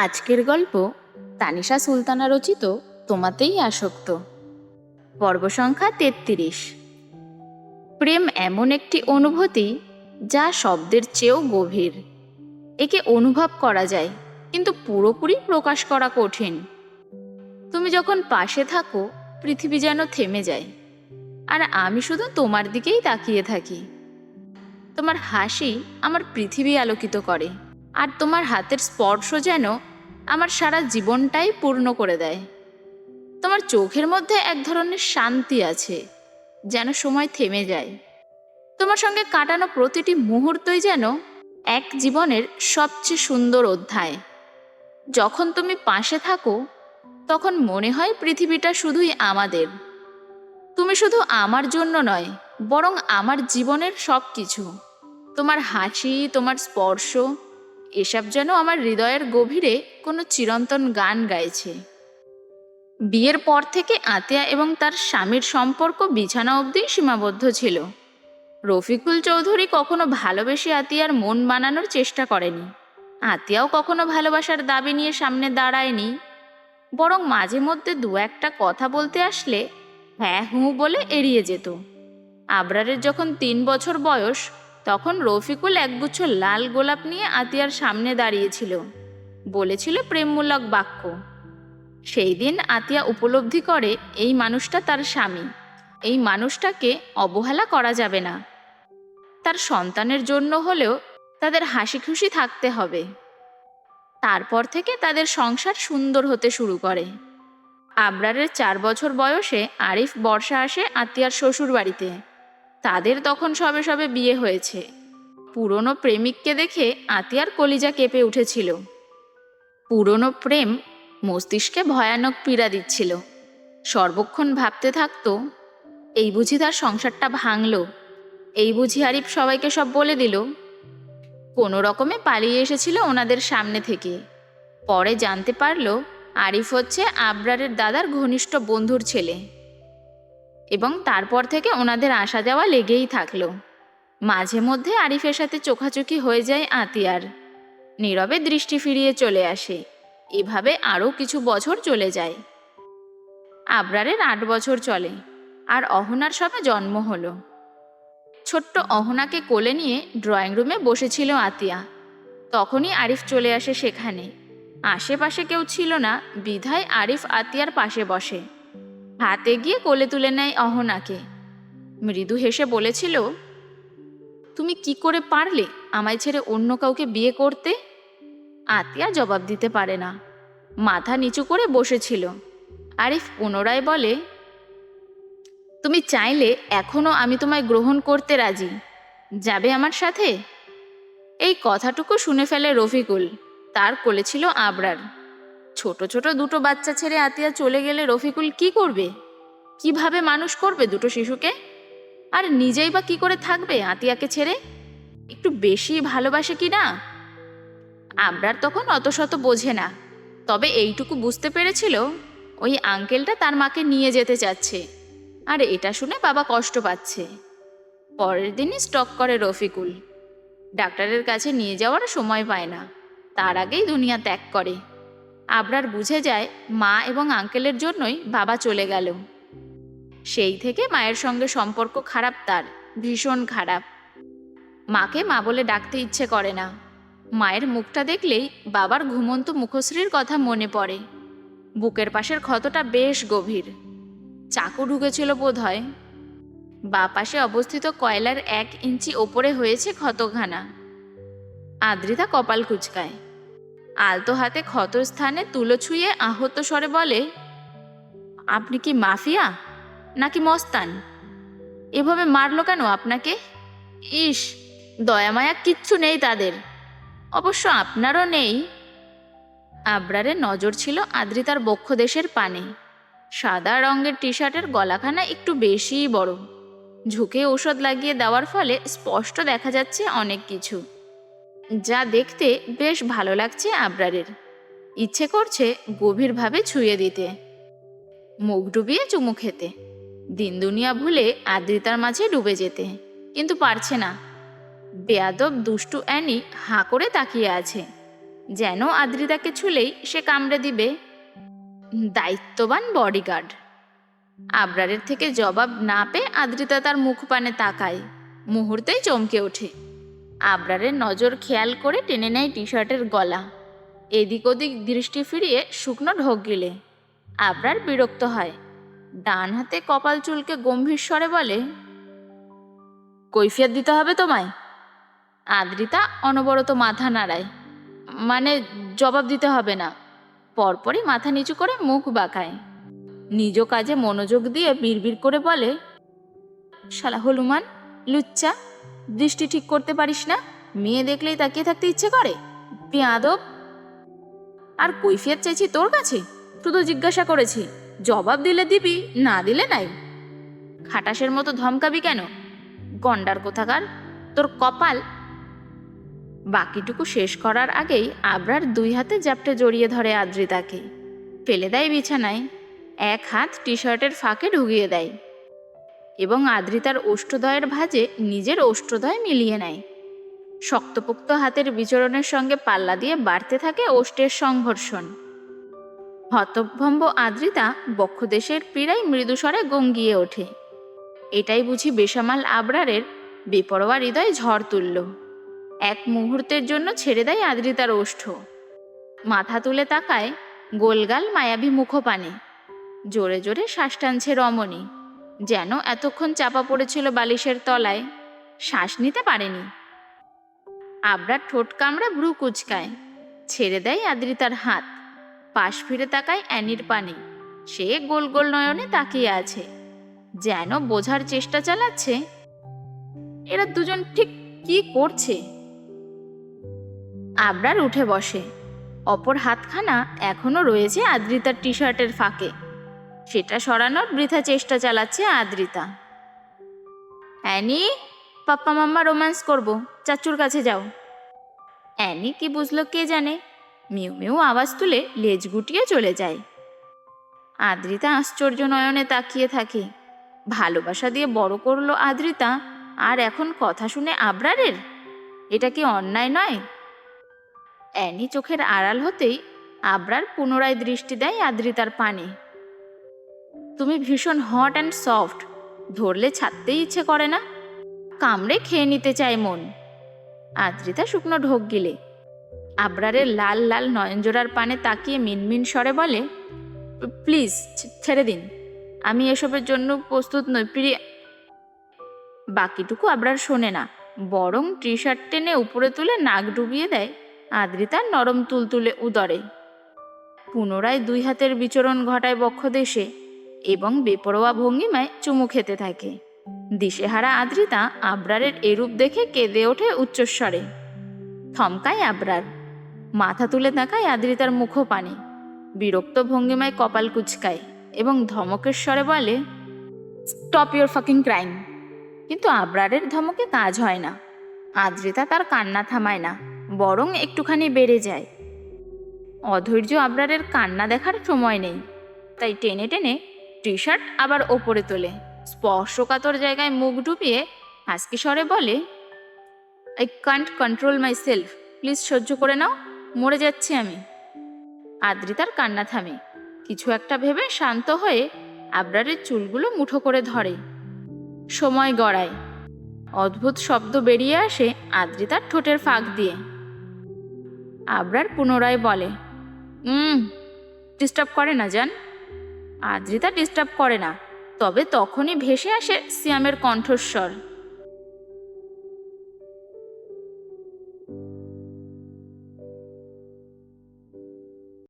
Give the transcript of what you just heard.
আজকের গল্প তানিশা সুলতানা রচিত তোমাতেই আসক্ত। পর্ব সংখ্যা তেত্রিশ। প্রেম এমন একটি অনুভূতি যা শব্দের চেয়েও গভীর। একে অনুভব করা যায়, কিন্তু পুরোপুরি প্রকাশ করা কঠিন। তুমি যখন পাশে থাকো, পৃথিবী যেন থেমে যায়। আর আমি শুধু তোমার দিকেই তাকিয়ে থাকি। তোমার হাসি আমার পৃথিবী আলোকিত করে। আর তোমার হাতের স্পর্শ যেন আমার সারা জীবনটাই পূর্ণ করে দেয়। তোমার চোখের মধ্যে এক ধরনের শান্তি আছে, যেন সময় থেমে যায়। তোমার সঙ্গে কাটানো প্রতিটি মুহূর্তই যেন এক জীবনের সবচেয়ে সুন্দর অধ্যায়। যখন তুমি পাশে থাকো, তখন মনে হয় পৃথিবীটা শুধুই আমাদের। তুমি শুধু আমার জন্য নয়, বরং আমার জীবনের সব কিছু তোমার হাসি, তোমার স্পর্শ এসব যেন আমার হৃদয়ের গভীরে কোনো চিরন্তন গান গাইছে। বিয়ের পর থেকে আতিয়া এবং তার স্বামীর সম্পর্ক বিছানা অবধি সীমাবদ্ধ ছিল। রফিকুল চৌধুরী কখনো ভালোবেসে আতিয়ার মন বানানোর চেষ্টা করেনি। আতিয়াও কখনো ভালোবাসার দাবি নিয়ে সামনে দাঁড়ায়নি। বরং মাঝে মধ্যে দু একটা কথা বলতে আসলে হ্যাঁ হুঁ বলে এড়িয়ে যেত। আবরারের যখন তিন বছর বয়স তখন রফিকুল একগুচ্ছ লাল গোলাপ নিয়ে আতিয়ার সামনে দাঁড়িয়েছিল। বলেছিল প্রেমমূলক বাক্য। সেই দিন আতিয়া উপলব্ধি করে এই মানুষটা তার স্বামী। এই মানুষটাকে অবহেলা করা যাবে না। তার সন্তানের জন্য হলেও তাদের হাসি খুশি থাকতে হবে। তারপর থেকে তাদের সংসার সুন্দর হতে শুরু করে। আবরারের চার বছর বয়সে আরিফ বর্ষা আসে আতিয়ার শ্বশুর বাড়িতে তাদের তখন সবে সবে বিয়ে হয়েছে। পুরনো প্রেমিককে দেখে আতিয়ার কলিজা কেঁপে উঠেছিল। পুরনো প্রেম মস্তিষ্কে ভয়ানক পীড়া দিচ্ছিল। সর্বক্ষণ ভাবতে থাকতো, এই বুঝি তার সংসারটা ভাঙল। এই বুঝি আরিফ সবাইকে সব বলে দিল। কোনো রকমে পালিয়ে এসেছিল ওনাদের সামনে থেকে। পরে জানতে পারল, আরিফ হচ্ছে আবরারের দাদার ঘনিষ্ঠ বন্ধুর ছেলে। এবং তারপর থেকে ওনাদের আসা যাওয়া লেগেই থাকল। মাঝে মধ্যে আরিফের সাথে চোখাচোখি হয়ে যায় আতিয়ার। নীরবে দৃষ্টি ফিরিয়ে চলে আসে। এভাবে আরও কিছু বছর চলে যায়। আবরারের আট বছর চলে, আর অহনার সবে জন্ম হলো। ছোট্ট অহনাকে কোলে নিয়ে ড্রয়িং রুমে বসেছিল আতিয়া। তখনই আরিফ চলে আসে সেখানে। আশেপাশে কেউ ছিল না, বিধায় আরিফ আতিয়ার পাশে বসে। হাতে গিয়ে কোলে তুলে নেয় অহনাকে। মৃদু হেসে বলেছিল, তুমি কি করে পারলে আমায় ছেড়ে অন্য কাউকে বিয়ে করতে? আতিয়া জবাব দিতে পারে না। মাথা নিচু করে বসেছিল। আরিফ পুনরায় বলে, তুমি চাইলে এখনও আমি তোমায় গ্রহণ করতে রাজি। যাবে আমার সাথে? এই কথাটুকু শুনে ফেলে রফিকুল। তার কোলে ছিল আবরার। ছোট ছোট দুটো বাচ্চা ছেড়ে আতিয়া চলে গেলে রফিকুল কি করবে? কীভাবে মানুষ করবে দুটো শিশুকে? আর নিজেই বা কি করে থাকবে আতিয়াকে ছেড়ে? একটু বেশি ভালোবাসে কি না? আবরার তখন অত শত বোঝে না। তবে এইটুকু বুঝতে পেরেছিল, ওই আঙ্কেলটা তার মাকে নিয়ে যেতে চাচ্ছে। আর এটা শুনে বাবা কষ্ট পাচ্ছে। পরের দিনই স্টক করে রফিকুল। ডাক্তারের কাছে নিয়ে যাওয়ার সময় পায় না। তার আগেই দুনিয়া ত্যাগ করে। আবরার বুঝে যায় মা এবং আঙ্কেলের জন্যই বাবা চলে গেল। সেই থেকে মায়ের সঙ্গে সম্পর্ক খারাপ তার, ভীষণ খারাপ। মাকে মা বলে ডাকতে ইচ্ছে করে না। মায়ের মুখটা দেখলেই বাবার ঘুমন্ত মুখশ্রীর কথা মনে পড়ে। বুকের পাশের ক্ষতটা বেশ গভীর। চাকু ঢুকেছিল বোধ হয় বা পাশে অবস্থিত কয়লার এক ইঞ্চি ওপরে হয়েছে ক্ষতখানা। আদ্রিতা কপাল কুচকায়। আলতো হাতে ক্ষতর স্থানে তুলো ছুঁয়ে আহত স্বরে বলে, আপনি কি মাফিয়া নাকি মস্তান? এভাবে মারলো কেন আপনাকে? ইস দয়ামায়া কিচ্ছু নেই তাদের। অবশ্য আপনারও নেই। আবরারের নজর ছিল আদ্রিতার বক্ষদেশের পানে। সাদা রঙের টি শার্টের গলাখানা একটু বেশিই বড়। ঝুঁকে ঔষধ লাগিয়ে দেওয়ার ফলে স্পষ্ট দেখা যাচ্ছে অনেক কিছু। যা দেখতে বেশ ভালো লাগছে আবরারের। ইচ্ছে করছে গভীরভাবে ছুঁয়ে দিতে। মুখ ডুবিয়ে চুমু খেতে। দিন দুনিয়া ভুলে আদ্রিতার মাঝে ডুবে যেতে, কিন্তু পারছে না। বেয়াদব দুষ্টু অ্যানি হাঁ করে তাকিয়ে আছে, যেন আদ্রিতাকে ছুলেই সে কামড়ে দিবে। দায়িত্ববান বডিগার্ড। আবরারের থেকে জবাব না পেয়ে আদ্রিতা তার মুখ পানে তাকায়, মুহূর্তেই চমকে ওঠে। আবরারের নজর খেয়াল করে টেনে নেয় টি শার্টের গলা। এদিক ওদিক দৃষ্টি ফিরিয়ে শুকনো ঢোক গিলে। আবরার বিরক্ত হয়। ডান হাতে কপাল চুলকে গম্ভীর স্বরে বলে, কৈফিয়াত দিতে হবে তোমায়? আদ্রিতা অনবরত মাথা নাড়ায়। মানে জবাব দিতে হবে না। পরপরই মাথা নিচু করে মুখ বাঁকায়। নিজ কাজে মনোযোগ দিয়ে বিড়বিড় করে বলে, শালা হলুমান লুচ্চা দৃষ্টি ঠিক করতে পারিস না? মেয়ে দেখলেই তাকিয়ে থাকতে ইচ্ছে করে। পেয়াদব আর কৈফিয়ত চাইছি তোর কাছে? শুধু জিজ্ঞাসা করেছি। জবাব দিলে দিবি, না দিলে নাই। খাটাসের মতো ধমকাবি কেন? গন্ডার কোথাকার? তোর কপাল। বাকিটুকু শেষ করার আগেই আবরার দুই হাতে জাপটে জড়িয়ে ধরে আদ্রিতাকে। ফেলে দেয় বিছানায়। এক হাত টি শার্টের ফাঁকে ঢুকিয়ে দেয়। এবং আদ্রিতার ওষ্ঠদয়ের ভাঁজে নিজের ওষ্ঠদয় মিলিয়ে নেয়। শক্তপোক্ত হাতের বিচরণের সঙ্গে পাল্লা দিয়ে বাড়তে থাকে ওষ্ঠের সংঘর্ষণ। হতভম্ব আদ্রিতা বক্ষদেশের পীড়ায় মৃদুস্বরে গঙ্গিয়ে ওঠে। এটাই বুঝি বেসামাল আবরারের বেপরোয়া হৃদয় ঝড় তুলল। এক মুহূর্তের জন্য ছেড়ে দেয় আদ্রিতার ওষ্ঠ। মাথা তুলে তাকায় গোলগাল মায়াবী মুখপানে। জোরে জোরে শ্বাস টানছে রমণী। যেন এতক্ষণ চাপা পড়েছিল বালিশের তলায়, শ্বাস নিতে পারেনি। আবরার ঠোঁট কামড়ে ভ্রু কুচকায়, ছেড়ে দেয় আদ্রিতার হাত। পাশ ফিরে তাকায় অ্যানির পানে। সে গোল গোল নয়নে তাকিয়ে আছে। যেন বোঝার চেষ্টা চালাচ্ছে, এরা দুজন ঠিক কি করছে? আবরার উঠে বসে। অপর হাতখানা এখনও রয়েছে আদ্রিতার টি শার্টের ফাঁকে। সেটা সরানোর বৃথা চেষ্টা চালাচ্ছে আদ্রিতা। অ্যানি, পাপ্পা মাম্মা রোম্যান্স করব। চাচুর কাছে যাও। অ্যানি কি বুঝলো কে জানে? মিউ মিউ আওয়াজ তুলে লেজ গুটিয়ে চলে যায়। আদ্রিতা আশ্চর্য নয়নে তাকিয়ে থাকে। ভালোবাসা দিয়ে বড় করল আদ্রিতা, আর এখন কথা শুনে আবরারের? এটা কি অন্যায় নয়? অ্যানি চোখের আড়াল হতেই আবরার পুনরায় দৃষ্টি দেয় আদ্রিতার পানে। তুমি ভীষণ হট অ্যান্ড সফট। ধরলে ছাড়তেই ইচ্ছে করে না। কামড়ে খেয়ে নিতে চায় মন। আদ্রিতা শুকনো ঢোক গিলে। আবরারের লাল লাল নয়নজোড়ার পানে তাকিয়ে মিনমিন স্বরে বলে, প্লিজ ছেড়ে দিন। আমি এসবের জন্য প্রস্তুত নই প্রিয় বাকিটুকু আবরার শোনে না। বরং টি শার্ট টেনে উপরে তুলে নাক ডুবিয়ে দেয় আদ্রিতার নরম তুলতুলে উদরে। পুনরায় দুই হাতের বিচরণ ঘটায় বক্ষদেশে। এবং বেপরোয়া ভঙ্গিমায় চুমু খেতে থাকে। দিশেহারা আদ্রিতা আবরারের এরূপ দেখে কেঁদে ওঠে উচ্চস্বরে। থমকায় আবরার। মাথা তুলে তাকায় আদ্রিতার মুখপানে। বিরক্ত ভঙ্গিমায় কপাল কুচকায় এবং ধমকের স্বরে বলে স্টপ ইউর ফাকিং ক্রাইম কিন্তু আবরারের ধমকে কাজ হয় না। আদ্রিতা তার কান্না থামায় না, বরং একটুখানি বেড়ে যায়। অধৈর্য আবরারের কান্না দেখার সময় নেই, তাই টেনে টেনে টি শার্ট আবার ওপরে তোলে। স্পর্শকাতর জায়গায় মুখ ডুবিয়ে হাসকি স্বরে বলে I can't control myself please সহ্য করে নাও, মরে যাচ্ছি আমি। আদ্রিতার কান্না থামে। কিছু একটা ভেবে শান্ত হয়ে আবরারের চুলগুলো মুঠো করে ধরে। সময় গড়ায়। অদ্ভুত শব্দ বেরিয়ে আসে আদ্রিতার ঠোঁটের ফাঁক দিয়ে। আবরার পুনরায় বলে হুম ডিস্টার্ব করে না জান। আদ্রিতা ডিস্টার্ব করে না। তবে তখনই ভেসে আসে সিয়ামের কণ্ঠস্বর।